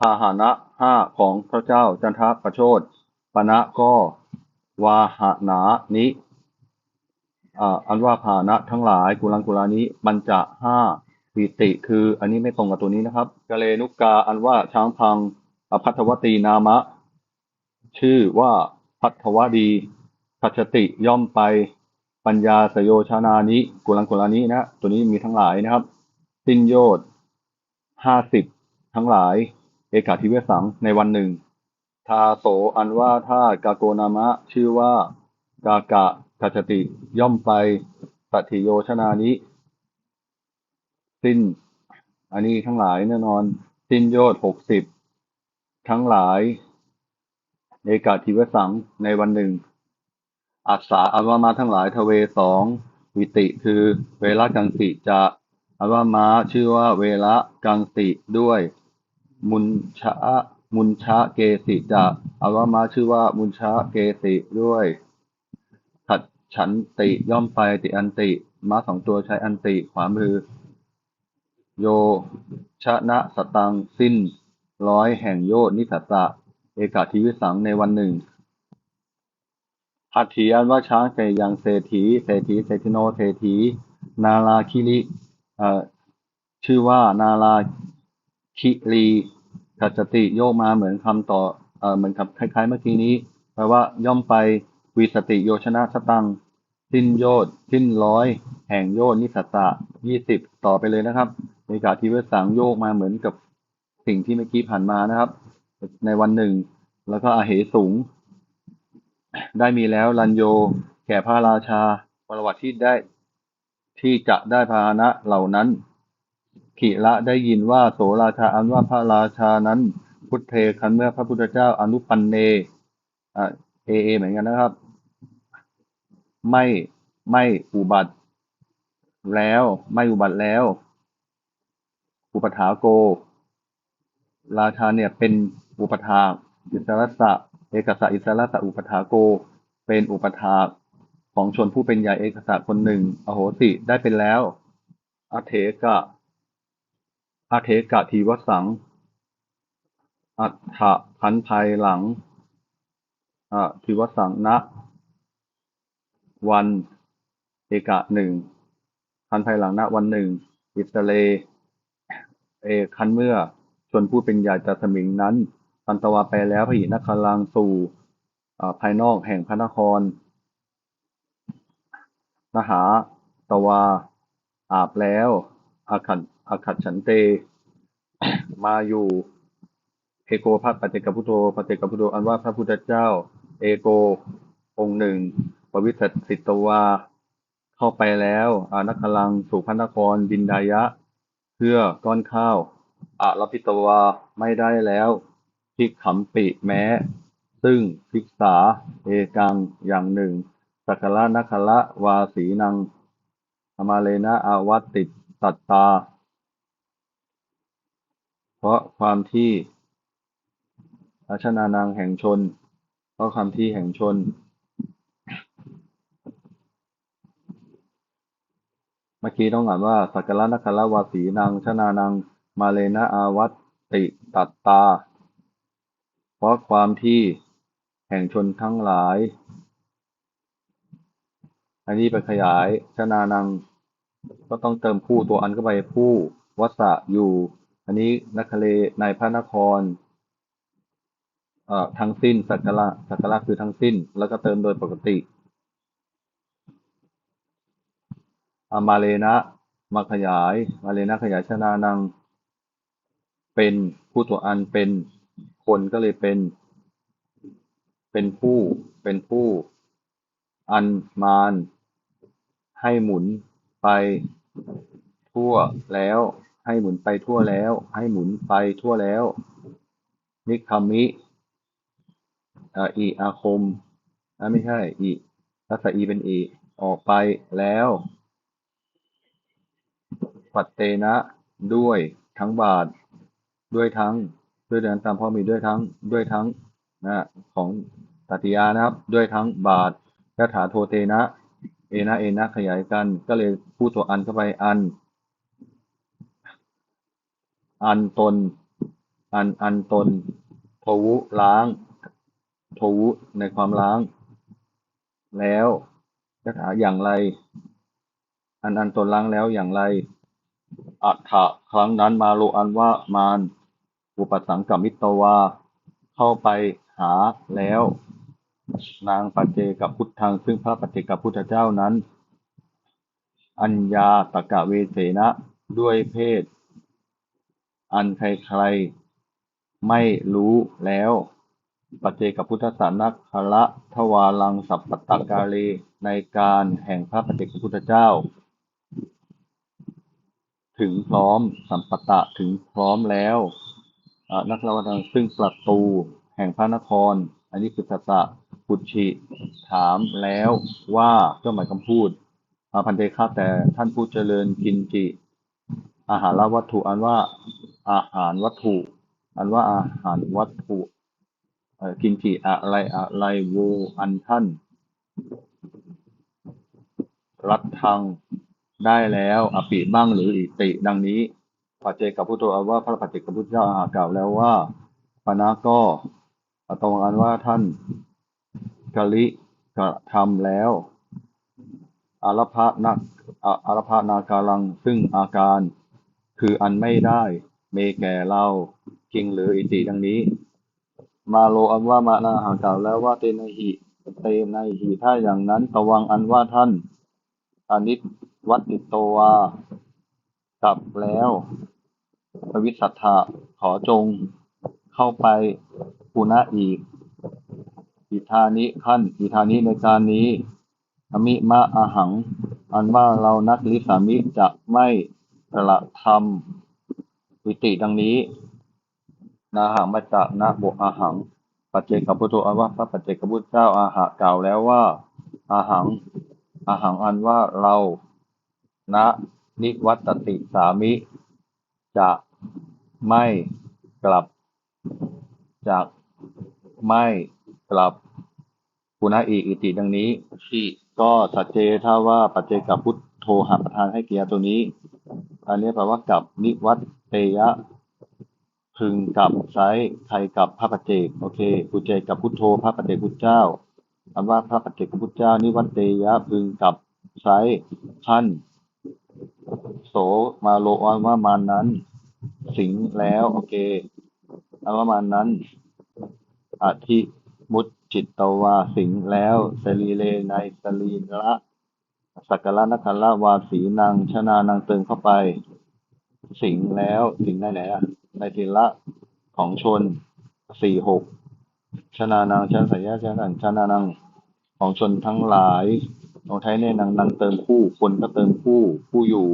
พาหนะห้าของพระเจ้าจันทประโชดปณะก็วาหนานิอันว่าพาหนะทั้งหลายกุลังกุลานี้บัญจะห้าปิติคือ อันนี้ไม่ตรงกับตัวนี้นะครับกะเลนุกาอันว่าช้างพังอภัทวตีนามะ ชื่อว่าพัทวดีพัชติย่อมไปปัญญาสโยชานานิกุลังกุลานี้นะ ตัวนี้มีทั้งหลายนะครับ สิ้นโยชห้าสิบทั้งหลาย เอกาทิเวสังในวันหนึ่ง ทาโสอันว่าถ้ากาโกนามะ ชื่อว่ากากะทัชติย่อมไปสัติโยชนานิสิ้น อันนี้ทั้งหลายแน่นอน สิ้นโยชหกสิบทั้งหลายเอกาทิเวสังในวันหนึ่ง อัสาอันว่ามาทั้งหลายทเวสองวิติคือเวลากังสิจะอันว่ามาชื่อว่าเวละกังสิด้วย มุนชะมุนชะเกสิจะอันว่ามาชื่อว่ามุนชะเกสิด้วยถัดฉันติย่อมไปติอันติม้าสองตัวใช้อันติขวามือ โยชนะสตังสิ้น ร้อยแห่งโยนิสัสสะเอกาทิวิสังในวันหนึ่งอัฏฐีอันว่าช้างเสยังเศรษฐีเศรษฐีเศรษฐิโนเศรษฐีนาลาคิริเอ่อชื่อว่านาลาคิรี กัจจติโยกมาเหมือนคำต่อเอ่อเหมือนกับคล้ายๆ เมื่อกี้นี้แปลว่าย่อมไปวิสติโยชนะสตังสิ้นโยดสิ้นร้อย แห่งโยนิสัสะยี่สิบต่อไปเลยนะครับในกาทีเวสังโยกมาเหมือนกับสิ่งที่เมื่อกี้ผ่านมานะครับ ในวันหนึ่ง แล้วก็อาเหสูง ได้มีแล้วลันโย แก่พระราชาประวัติที่ได้ที่จะได้พาหนะเหล่านั้น ขิละได้ยินว่าโสราชาอันว่าพระราชานั้น พุทเทคันเมื่อพระพุทธเจ้าอนุปันเนอ่าเอเอเหมือนกันนะครับ ไม่ไม่อุบัติแล้ว ไม่อุบัติแล้ว อุปถาโก ราชาเนี่ยเป็นอุปถาอิสรัสะเอกสะอิสรัสสะอุปถาโก เป็นอุปถาของชนผู้เป็นใหญ่เอกสะคนหนึ่ง อโหสิได้เป็นแล้วอเถกะ อเถกะทีวสัง อัฏฐะพันภายหลังอ่าทีวสังนะวัน เอกะหนึ่งพันภายหลังณวันหนึ่ง อิสเล เอคันเมื่อ ชนผู้เป็นใหญ่จัสมิงนั้นปันตวาไปแล้วพหินคลังสู่ภายนอกแห่งพระนครมหาตวาอาบแล้วอาขัด อาขัดฉันเต มาอยู่เอโกพระปฏิกพุทโธปฏิกพุทโธอันว่าพระพุทธเจ้า เอโก องค์หนึ่งปวิสัสิตวา เข้าไปแล้วอานัคลังสู่พระนครบินดายะ เพื่อก้อนข้าวอาลพิตวาไม่ได้แล้วพิกขำปิแม้ ซึ่งภิกษา เอกังอย่างหนึ่ง สักละนัคละวาสีนังอมาเลนะอาวัตติตัตตา เพราะความที่อาชนานางแห่งชน เพราะความที่แห่งชน เมื่อกี้ต้องอ่านว่าสักละนัคละวาสีนางชนานังมาเลนะอาวัตติตัตตา เพราะความที่แห่งชนทั้งหลาย อันนี้ไปขยายชนานังก็ต้องเติมผู้ตัวอันเข้าไปผู้วัสะอยู่ อันนี้นักทะเลในพระนครเอ่อทั้งสิ้นสักการะสักการะคือทั้งสิ้น แล้วก็เติมโดยปกติอามาเลนะมาขยาย มาเลนะขยายชนานังเป็นผู้ตัวอันเป็นคนก็เลยเป็น เป็นผู้เป็นผู้ อันมานให้หมุนไปทั่วแล้ว ให้หมุนไปทั่วแล้ว ให้หมุนไปทั่วแล้ว นิคามิอีอาคมไม่ใช่อีรัศอีเป็นอีออกไปแล้ว ปัตเตนะ ด้วยทั้งบาท ด้วยทั้ง ด้วยเดินตามพ่อมีด้วยทั้ง ด้วยทั้งนะของตัติยานะครับ ด้วยทั้งบาทยถาโทเตนะ เอนะเอนะขยายกัน ก็เลยพูดตัวอันเข้าไปอัน อันตน อันอันตนโทวุล้างโทวุในความล้าง แล้วยถาอย่างไร อันอันตนล้างแล้วอย่างไร อัฏฐะครั้งนั้นมาโลอันว่ามารอุปสังกมิตวา เข้าไปหาแล้ว นางปัจเจกับพุทธังซึ่งพระปัจเจกับพุทธเจ้านั้น อัญญาตะกะเวเสนะด้วยเพศ อันใครๆไม่รู้แล้ว ปัจเจกับพุทธสานักคละทวาลังสัพปตกาเลในการแห่งพระปัจเจกพุทธเจ้า ถึงพร้อมสัมปตะถึงพร้อมแล้วนักละวันซึ่งประตูแห่งพระนคร อันนี้คือตตะปุชิถามแล้วว่าเครื่องหมายคำพูดพันเตฆาแต่ท่านผู้เจริญกินจิ อาหารวัตถุอันว่า อาหารวัตถุอันว่าอาหารวัตถุกินจิอะไรอะไรโวอันท่าน รัดทังได้แล้วอปิบ้างหรืออิติดังนี้ปัจเจกับพุทโธอาว่าพระปัจเจกับพุทธเจ้าอากล่าวแล้วว่าปณะก็ตรงอันว่าท่านกะลิกระทำแล้วอารพะนักอาอารพะนาการังซึ่งอาการคืออันไม่ได้ มแก่เราจริงหรืออิติดังนี้ มาโลอันว่ามานาหากล่าวแล้วว่าเตนหิเตนหิถ้าอย่างนั้นตวังอันว่าท่านอนิจวัตติโตวากลับแล้วปวิสัทธะขอจงเข้าไปปุณะอีกอิทานิขั้นอิทานิในการนี้อมิมะอาหัง อันว่าเรานักลิสามิจะไม่กระทำ วิติดังนี้ นาหังมาจากนะบวกอาหัง ปัจเจกพุทโธอันว่าพระปัจเจกพุทธเจ้าอาหะกล่าวแล้วว่า อาหัง อาหังอันว่าเราณนิวัตติสามิ จะไม่กลับจากไม่กลับปุณะอีอิติดังนี้ที่ก็สัจเจถ้าว่าปัจเจกพุทโธหาประทานให้เกียรตัวนี้ อันนี้แปลว่ากับนิวัต เตยะพึงกับใช้ใครกับพระปัจเจกโอเคปุจเจกับพุทโธพระปัจเจกพุทธเจ้าอันว่าพระปัจเจกพุทธเจ้านิวัตเตยะพึงกับใช้ท่านโสมาโลอันว่ามานั้น สิงแล้วโอเคอันว่ามานั้นอธิมุตจิตตวาสิงแล้วสรีเลในสรีละสักกะละนักขละวาสีนางชนานางเติมเข้าไป สิงแล้วสิงได้ไหนอะในทีละของชนสี่หกชนานางชนสายะชนังชนานังของชนทั้งหลายของไทยเนี่ยนางนางเติมผู้คนก็เติมผู้ผู้อยู่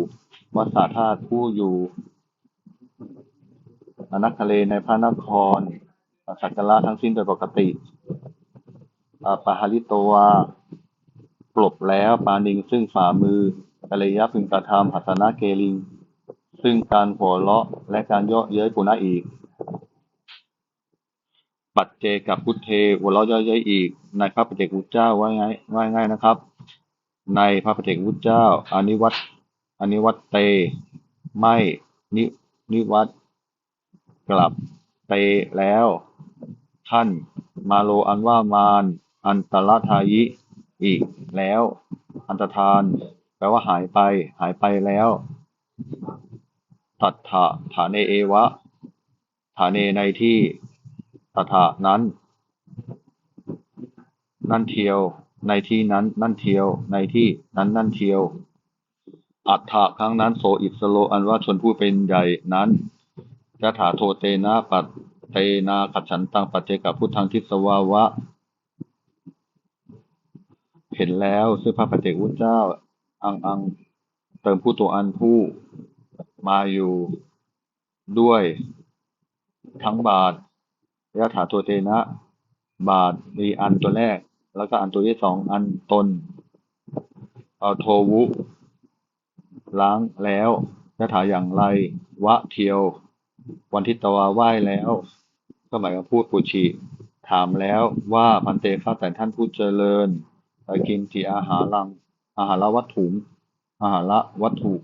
วัสสาธาตุผู้อยู่อนักทะเลในพระนครสักการะทั้งสิ้นโดยปกติปาหาริโตวาปลบแล้วปานิงซึ่งฝ่ามือกะเลยะพึงกระทำหัสนะเกลิง ซึ่งการหัวเราะและการเยาะเย้ยปุณะอีก ปัจเจกับพุทเทหัวเราะเยาะเย้ยอีกในพระปัจเจกพุทธเจ้าว่าไงว่าไงนะครับ ในพระปัจเจกพุทธเจ้าอนิวัตอนิวัตเต ไม่นินิวัตกลับเตแล้ว ท่านมาโลอันว่ามานอันตรทายิอีกแล้ว อันตรธาน แปลว่าหายไป หายไปแล้ว ตัดถะฐานเนเอวะฐานเนในที่ตัถะนั้น นั่นเทียว ในที่นั้น นั่นเทียว ในที่นั้น นั่นเทียว อัฏฐะครั้งนั้นโสอิสโลอันว่าชนผู้เป็นใหญ่นั้นจะถาโทเตนะปัตเตนาขัดฉันตังปัจเจกพุทธังทิสวาวะ เห็นแล้วซึ่งพระปัจเจกพุทธเจ้า อังอังเติมผู้ตัวอันผู้ มาอยู่ด้วยทั้งบาทยะถาโทเตนะ บาทมีอันตัวแรก แล้วก็อันตัวที่สองอันตนเอาโทวุ ล้างแล้วยะถาอย่างไร วะเทียว วันทิตวาไหว้แล้วก็หมายว่าพูดปุชิถามแล้วว่าพันเตข้าแต่ท่านผู้เจริญไปกินจีอาหารลังอาหารวัตถุอาหารวัตถุ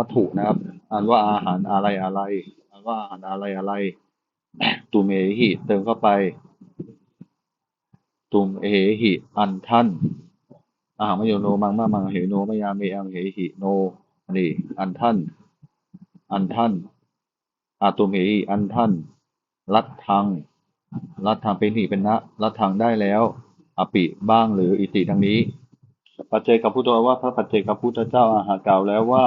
วัตถุนะครับอ่านว่าอาหารอะไรอะไรอ่านว่าอาหารอะไรอะไรตุมเอหิเติมเข้าไป ตุมเอหิอันท่านอาหารมโยโนมังมามังเหโนมยาเมอังเหหิโนนี่อันท่าน อันท่านอาตุมเหหิอันท่าน รัดทางรัดทางเป็นหิเป็นนะรัดทางได้แล้วอปิบ้างหรืออิติดังนี้ ปัจเจกพุทธว่าพระปัจเจกพุทธเจ้าอาหารกล่าวแล้วว่า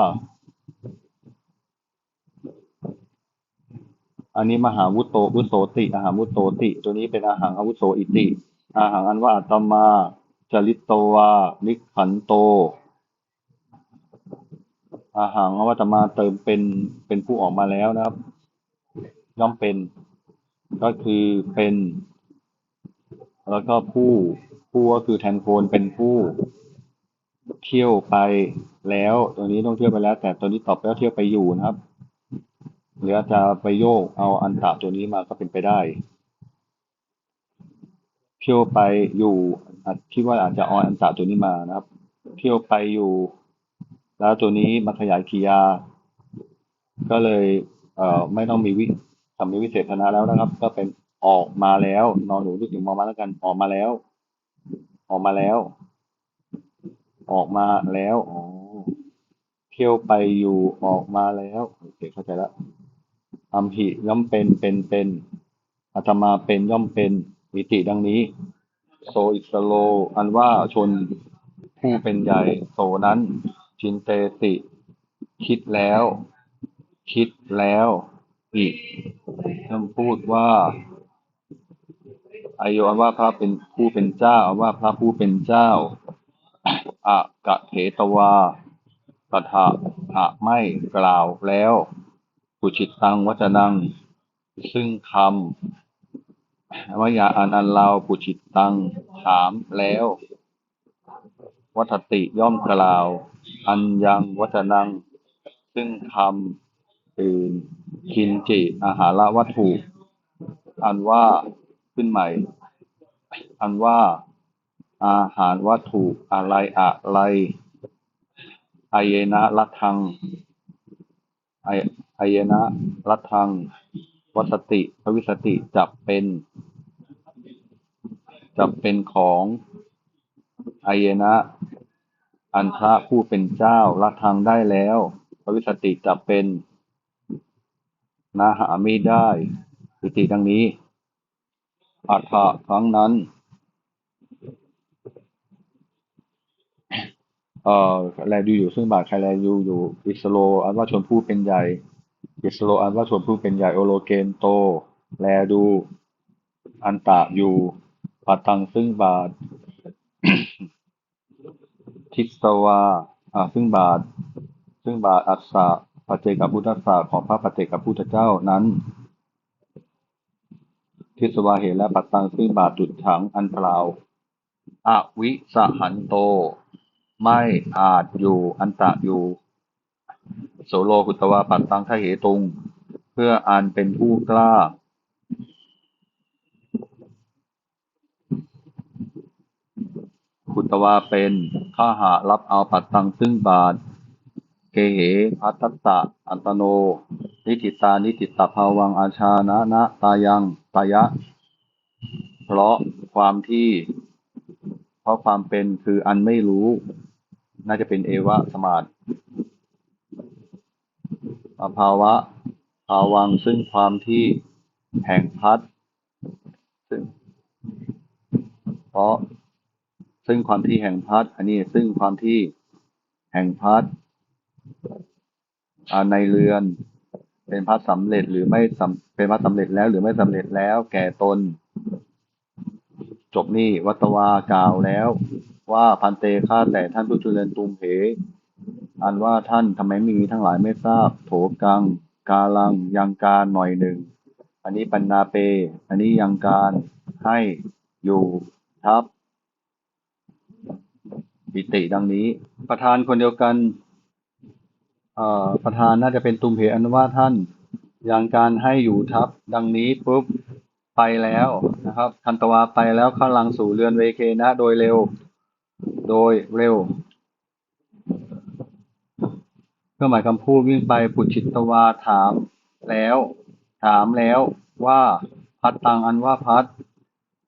อันนี้มหาวุโตวุโสติอาหารวุโตติ ตัวนี้เป็นอาหารอาวุโสอิติอาหารอันว่าอัตมาจริตโตวานิขันโต อาหารอันว่าอัตมาเติมเป็นเป็นผู้ออกมาแล้วนะครับ ย่อมเป็น ก็คือเป็น แล้วก็ผู้ผู้ก็คือแทนโคนเป็นผู้เที่ยวไปแล้ว ตัวนี้ต้องเที่ยวไปแล้ว แต่ตัวนี้ตอบแล้วเที่ยวไปอยู่นะครับ หรืออาจจะไปโยกเอาอันตะตัวนี้มาก็เป็นไปได้เที่ยวไปอยู่คิดว่าอาจจะเอาอันตะตัวนี้มานะครับเที่ยวไปอยู่ แล้วตัวนี้มาขยายขียา ก็เลยเอ่อไม่ต้องมีวิทำมีวิเศษณะแล้วนะครับ ก็เป็นออกมาแล้ว นอนหนูนึกถึงมอมาแล้วกันออกมาแล้ว ออกมาแล้ว ออกมาแล้วอ๋อเที่ยวไปอยู่ออกมาแล้วโอเคเข้าใจแล้ว อัมหิย่อมเป็นเป็นเป็นอาตมาเป็นย่อมเป็นมิติดังนี้ โซอิสโล อันว่าชนผู้เป็นใหญ่โสนั้นจินเตติ คิดแล้ว คิดแล้วอีกคำพูดว่าอายโยอันว่าพระเป็นผู้เป็นเจ้าอันว่าพระผู้เป็นเจ้าอะกะเถตวาตถะอะไม่กล่าวแล้ว ปุจิตตังวัจนัง ซึ่งคำวิยาอันอันเราปุจิตตังถามแล้ว วัตติย่อมกล่าว อันยังวัจนัง ซึ่งคำอื่นคินจิอาหารวัตถุ อันว่าขึ้นใหม่ อันว่าอาหารวัตถุอะไรอะไรอายนะรัทังไอ อายนะรัทังวัสติพวิสติจับเป็นจับเป็นของอายนะ อันพระผู้เป็นเจ้ารัทังได้แล้วพวิสติจับเป็นนาหาไม่ได้อิติดังนี้ อัฏฐะครั้งนั้นเอ่อแลดูอยู่ซึ่งบาทใครแลดูอยู่อิสโลอันว่าชนผู้เป็นใหญ่ อิสโลอันว่าชนผู้เป็นใหญ่โอโลเกนโต แลดู อันตะอยู่ปัตตังซึ่งบาท ทิสวาอ่าซึ่งบาท ซึ่งบาทอัสสะปัจเจกพุทธศาสของพระปัจเจกพุทธเจ้านั้น ทิสวาเหตและปัตตังซึ่งบาทจุดถังอันเปล่าอวิสหันโต ไม่อาจอยู่อันตะอยู่ โสโลกุตวาปัตตังทเหตุง เพื่ออันเป็นผู้กล้าคุตวาเป็นข้าหารับเอาปัตตังซึ่งบาท เกเหพัตตะ อันตโน นิติตา นิติตภาวังอาชานะนะตายังตายะ เพราะความที่ เพราะความเป็นคืออันไม่รู้ น่าจะเป็นเอวะสมาธิ ภาวะภาวังซึ่งความที่แห่งพัดซึ่งเพราะซึ่งความที่แห่งพัดอันนี้ซึ่งความที่แห่งพัดในเรือน เป็นพัดสำเร็จหรือไม่สำเป็นพัดสำเร็จแล้ว หรือไม่สำเร็จแล้วแก่ตน จบนี่วัตวากล่าวแล้ว ว่าพันเตฆ่าแต่ท่านผู้จุเลนตุมเพ อันว่าท่านทำไมไม่มีทั้งหลายไม่ทราบ โถกัง กาลัง ยังการหน่อยหนึ่ง อันนี้ปันนาเป อันนี้ยังการให้อยู่ทับปิติดังนี้ ประธานคนเดียวกันเอ่อประธานน่าจะเป็นตุมเพอันว่าท่านยังการให้อยู่ทับดังนี้ปุ๊บไปแล้วนะครับทันตวาไปแล้วข้าลังสู่เรือนเวเคนะ โดยเร็ว โดยเร็ว เครื่องหมายคำพูดวิ่งไปปุจฉิตวาถามแล้ว ถามแล้วว่าพัดตังอันว่าพัด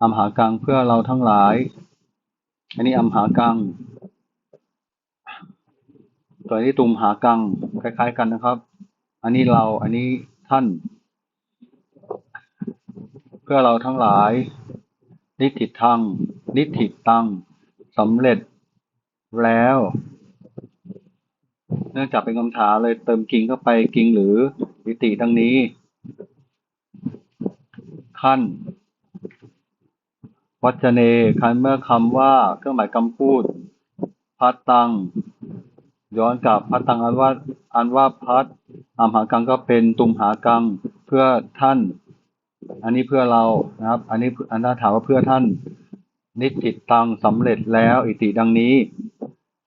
อัมหากังเพื่อเราทั้งหลาย อันนี้อัมหากัง ตัวนี้ตุมหากังคล้าย ๆ กันนะครับ อันนี้เราอันนี้ท่าน เพื่อเราทั้งหลาย นิติทังนิติตังสำเร็จแล้ว เนื่องจากเป็นคำถามเลยเติมกิงเข้าไปกิงหรือนิติดังนี้ ขั้น วัจเนคันเมื่อคำว่าเครื่องหมายคำพูด พัดตัง ย้อนกลับพัดตังอันว่าอันว่าพัดอัมหากังก็เป็นตุมหากังเพื่อท่าน อันนี้เพื่อเรานะครับ อันนี้อันน่าถามว่าเพื่อท่าน นิติตังสำเร็จแล้ว อิติดังนี้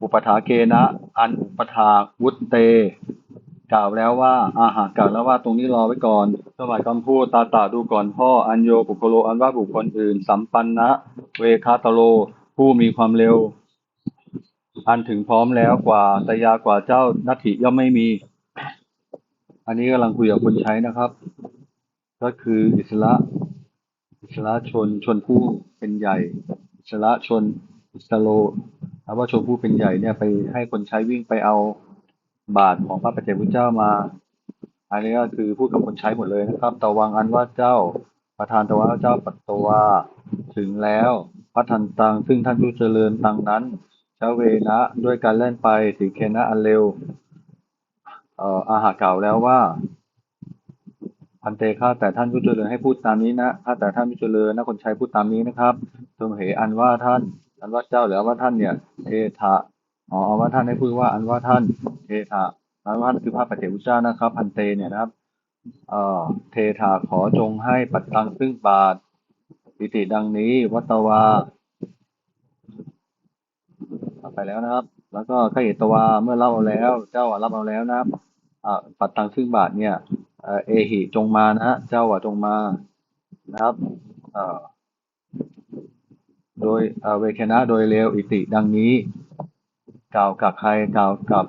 อุปถาเกนะ อันอุปถาวุตเต กล่าวแล้วว่า อาหารกล่าวแล้วว่าตรงนี้รอไว้ก่อนสมัยคำพูดตาตาดูก่อนพ่ออัญโยปุคโลอันว่าบุคคลอื่น สัมปันนะ เวคาตโล ผู้มีความเร็ว อันถึงพร้อมแล้วกว่าตยากว่าเจ้านัตถิย่อมไม่มี อันนี้กำลังคุยกับคนใช้นะครับ ก็คืออิสระอิสระชนชนผู้เป็นใหญ่ อิสระชนอิสโล ถามว่าชนผู้เป็นใหญ่เนี่ยไปให้คนใช้วิ่งไปเอาบาทของพระปัจเจกพุทธเจ้ามาอันนี้ก็คือพูดกับคนใช้หมดเลยนะครับตะวังอันว่าเจ้าประธานตะวังเจ้าปัตตวาถึงแล้วพระทันตังซึ่งท่านผู้เจริญตังนั้นชาเวนะด้วยการเล่นไปถึงเคนะอันเร็วเอ่ออาหารกล่าแล้วว่าพันเตข้าแต่ท่านผู้เจริญให้พูดตามนี้นะข้าแต่ท่านผู้เจริญนะคนใช้พูดตามนี้นะครับจงเหอันว่าท่าน อันว่าเจ้าหรือว่าท่านเนี่ยเทถะอ๋อเอาว่าท่านให้พูดว่าอันว่าท่านเทถะอันว่าท่านคือพระปัจเจกพุทธเจ้านะครับ พันเตเนี่ยนะครับ เอ่อเทถะขอจงให้ปัตตังซึ่งบาทปิติดังนี้ วัตวาเอาไปแล้วนะครับ แล้วก็ขเหตวาเมื่อรับเอาแล้ว เจ้าอะรับเอาแล้วนะครับอ่าปัตตังซึ่งบาทเนี่ยเอ่อเอหิจงมานะฮะเจ้าอะจงมานะครับเอ่อ โดยเวเคนะโดยเร็วอิติดังนี้ กล่าวกับใครกล่าวกับ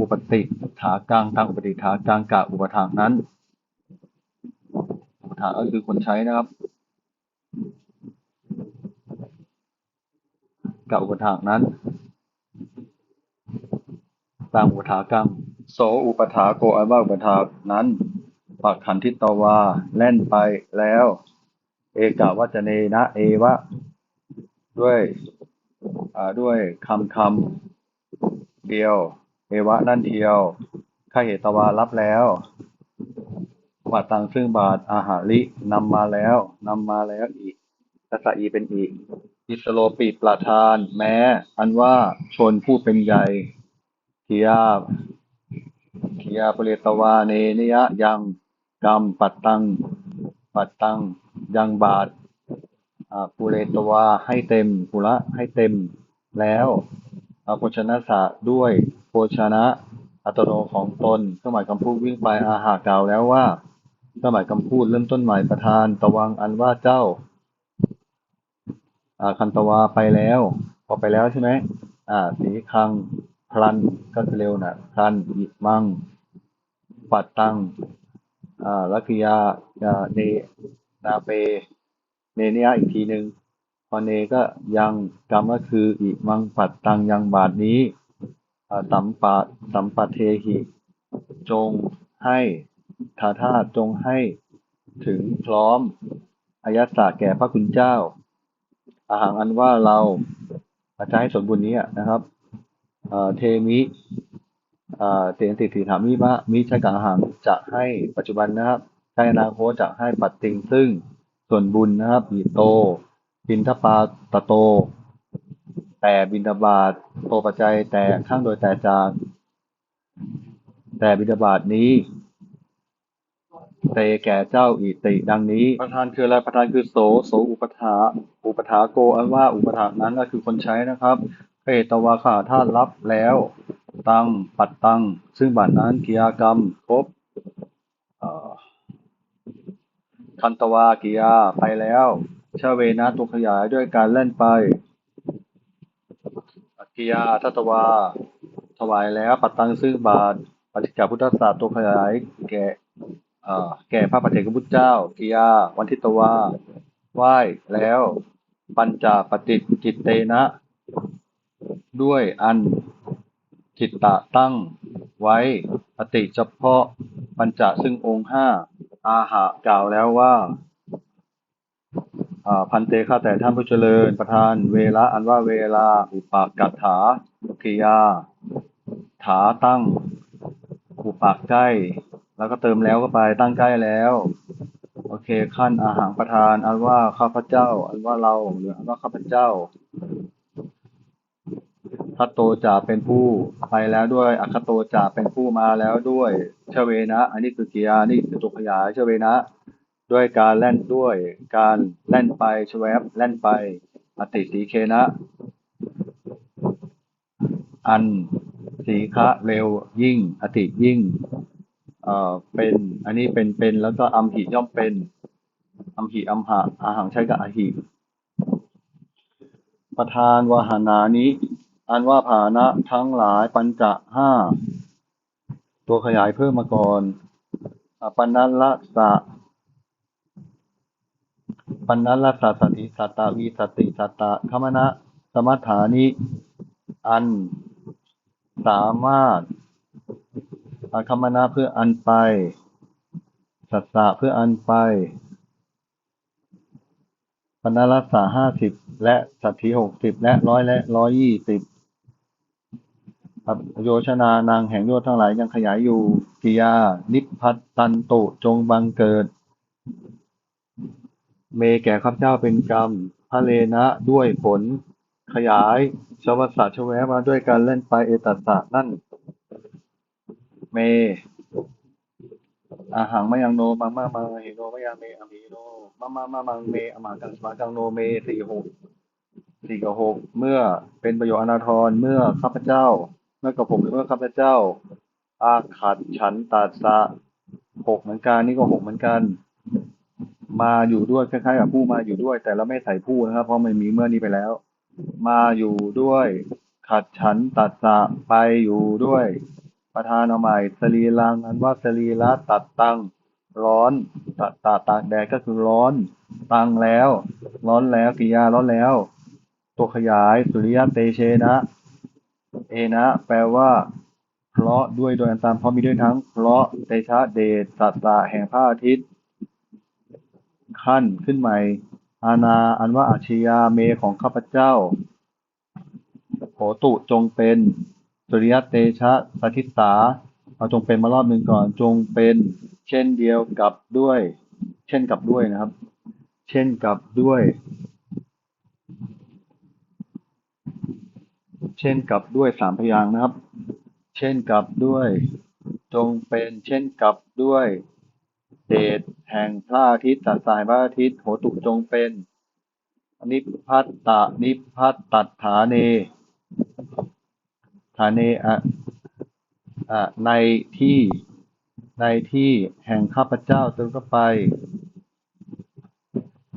อุปติถากลางทางอุปติถากลางกับอุปถากนั้น อุปถากก็คือคนใช้นะครับกับอุปถากนั้นตามอุปถากรรมโสอุปถาโกอันว่าอุปถานั้นปักขันทิตวาแล่นไปแล้ว เอกาวัจเนนะ เอวะ ด้วยด้วยคำคำเดียว เอวะนั่นเดียวข้าเหตวารับแล้ววัดตังซึ่งบาทอาหารินำมาแล้วนำมาแล้วอีกทัสอีเป็นอีก อิสโลปิประธาน แม้ อันว่าชนผู้เป็นใหญ่กิยากิยาปเรตวาเนนิยะยังกรรมปัตตัง ปัตตัง ยังบาท ปุเรตวาให้เต็มปุระให้เต็มแล้วอาโภชนะสะด้วยโภชนะอัตโนของตนเครื่องหมายคำพูดวิ่งไปอาหากล่าวแล้วว่าเครื่องหมายคำพูดเริ่มต้นใหม่ประธานตะวังอันว่าเจ้าอ่าคันตวาไปแล้ว พอไปแล้วใช่ไหมอ่าสีคังพลันก็คือเร็วนะพลันอิมัง ปัดตังอ่าลักขิยาอ่าเนนาเป เนเนียอีกทีหนึ่งพอเนก็ยังกรรมก็คืออิมังปัดตังยังบาทนี้สัมปะสัมปะเทหิ จงให้คาธาจงให้ถึงพร้อมอายสสะแก่พระคุณเจ้า อาหารอันว่าเราอาจจะให้สมบูรณ์นี้นะครับเทมิเอ่อเตนติถีถามิมะมิใช้กับอาหารจะให้ปัจจุบันนะครับใช้อนาคตจะให้ปัดติงซึ่ง ส่วนบุญนะครับอิโต บินทปาตะโต แต่บินทบาทโตปัจจัยแต่ข้างโดยแต่จาก แต่บินทบาทนี้เตแก่เจ้าอิติ ดังนี้ ประธานคืออะไรประธานคือโสโสอุปถาอุปถาโกอันว่าอุปถานั้นก็คือคนใช้นะครับเอตวาขาธาตุรับแล้ว ตังปัดตัง ซึ่งบัตรนั้นกิยากรรมครบ คันตวากิยาไปแล้วชาเวนะตัวขยายด้วยการเล่นไปกิยาทัตวา ถวายแล้วปัตตังซึ่งบาทปฏิจจพุทธศาสตร์ตัวขยายแก่แก่พระปัจเจกพุทธเจ้ากิยา วันทิตวาไหว้แล้ว ปัญจปฏิจจิตเตนะ ด้วยอันจิตตะตั้งไว้ปฏิเฉพาะปัญจซึ่งองค์ห้า อาหะกล่าวแล้วว่าพันเตข้าแต่ท่านผู้เจริญประธานเวลาอันว่าเวลา อุปกัตถากิยา ถาตั้ง อุปากใกล้ แล้วก็เติมแล้วก็ไปตั้งใกล้แล้ว โอเคขั้นอาหารประธาน อันว่าข้าพเจ้า อันว่าเราหรืออันว่าข้าพเจ้า คัตโตจะเป็นผู้ไปแล้วด้วยอคโตจะเป็นผู้มาแล้วด้วยเชเวนะ อันนี้คือกิยานี่คือตัวขยายเชเวนะ ด้วยการแล่นด้วย การแล่นไปชแวบแล่นไป อติสีเคนะ อันสีคะเร็วยิ่ง อติยิ่งเอ่อเป็น อันนี้เป็นเป็นแล้วก็อัมหิย่อมเป็นอัมหิอัมหะอาหังใช้กับอหิประธานวหานานี้ อันว่าภานะทั้งหลายปัญจะห้า ตัวขยายเพิ่มมาก่อนอปันนัลละสะปันนัลละสะสติสัตตาวีสติสัตตะคมณะสมัฏฐานิอันสามารถอาคมณะเพื่ออันไป สัตตะเพื่ออันไปปณรัสสาห้าสิบและสัตถีหกสิบและร้อยและร้อยยี่สิบ โยชนานางแห่งโยชน์ทั้งหลายยังขยายอยู่กิยา นิพพัตตันตุจงบังเกิด เมแก่ข้าพเจ้าเป็นกรรมพระเลนะด้วยผล ขยายชวสะชแวมาด้วยการเล่นไปเอตัสสะนั่น เม อาหังมะยังโนมังมามาเฮโนมะยังเมอมิโนมามามามังเมอมากังสมากังโนเมสี่หกสี่กับหกเมื่อเป็นประโยชน์อนาทรเมื่อข้าพเจ้า เมื่อกับผมหรือเมื่อข้าพเจ้า อาขัดฉันตัดสะหกเหมือนกันนี่ก็หกเหมือนกัน มาอยู่ด้วยคล้ายๆกับผู้มาอยู่ด้วย แต่เราไม่ใส่ผู้นะครับ เพราะมันมีเมื่อนี้ไปแล้ว มาอยู่ด้วย ขัดฉันตัดสะไปอยู่ด้วย ประธานเอาใหม่สรีรังอันว่าสรีระตัดตังร้อนตัดตาตากแดดก็คือร้อน ตังแล้ว ร้อนแล้วกิยาร้อนแล้ว ตัวขยายสุริยะเตเชนะ เอนะ แปลว่า เพราะด้วยโดยอันตามเพราะมีด้วยทั้ง เพราะเตชะเดชสัตตะแห่งพระอาทิตย์ ขั้นขึ้นใหม่ อาณาอันว่าอาชยาเมของข้าพเจ้าโหตุจงเป็นสุริยะเตชะสถิสาเอาจงเป็นมารอบหนึ่งก่อนจงเป็น เช่นเดียวกับด้วย เช่นกับด้วยนะครับ เช่นกับด้วย เช่นกับด้วยสามพยางค์นะครับ เช่นกับด้วย จงเป็นเช่นกับด้วย เดชแห่งพระอาทิตย์ตัดสายพระอาทิตย์โหตุจงเป็นนิพพัตตานิพพัตตัฐาเนฐาเนอะอะในที่ในที่แห่งข้าพเจ้าจนก็ไป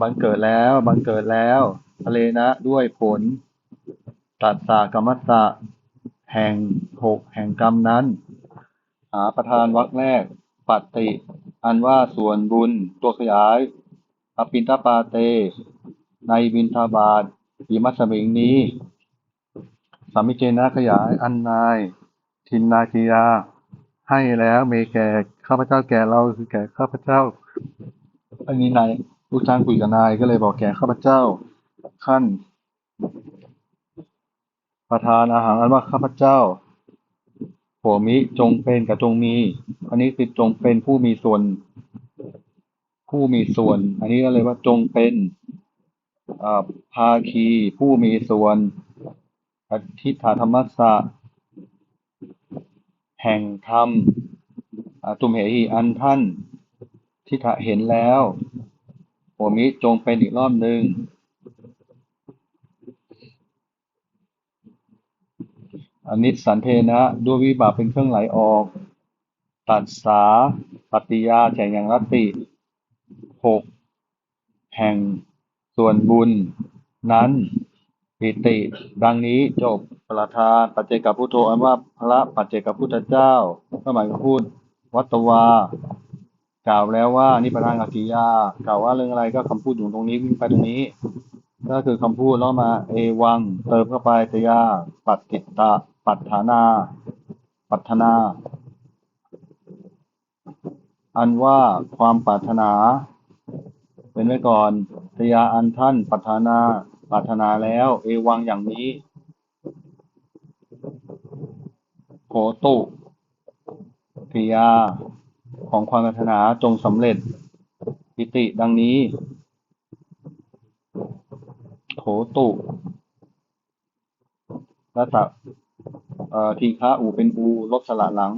บังเกิดแล้ว บังเกิดแล้วทะเลนะด้วยผล ตัดสากรรมสะแห่งหกแห่งกรรมนั้น หาประธานวรรคแรก ปัตติ อันว่าส่วนบุญตัวขยายอปินทปาเต ในบินทบาทอิมัสมิงนี้ สามิเจนะขยายอันนาย ทินนาคียา ให้แล้วเมแก่ข้าพเจ้าแก่เราคือแก่ข้าพเจ้า อันนี้นายลูกจ้างคุยกับนายก็เลยบอกแก่ข้าพเจ้าขั้น ประธานอาหารอันว่าข้าพเจ้าโผมิจงเป็นกับจงมี อันนี้คือจงเป็นผู้มีส่วน ผู้มีส่วน อันนี้ก็เลยว่าจงเป็นอาภาคีผู้มีส่วนอธิฐาธรรมสะแห่งธรรมตุมเหหีอันท่านทิฏฐะเห็นแล้วโหมิจงเป็นอีกรอบหนึ่ง อนิสสันเทนะ ด้วยวิบากเป็นเครื่องไหลออกตัดสาปฏิยาแข่งอย่างรัตติหกแห่งส่วนบุญ นั้นปิติ ดังนี้จบประธานปัจเจกับพุทโธอันว่าพระปัจเจกับพุทธเจ้าก็หมายพูดวัตวา กล่าวแล้วว่านิพพานกักิยากล่าวว่าเรื่องอะไรก็คำพูดอยู่ตรงนี้วิ่งไปตรงนี้ ก็คือคำพูดแล้วมา เอวัง เติมเข้าไปตยาปัตติตะ ปัฏฐานา ปัฏนา อันว่าความปรารถนา เป็นไว้ก่อนตยาอันท่านปัฏฐานาปรารถนาแล้ว เอวังอย่างนี้โหตุกิยาของความปรารถนาจงสำเร็จปิติดังนี้โถตุรัตะ เอ่อทีฆะอูเป็นอูลบสละหลัง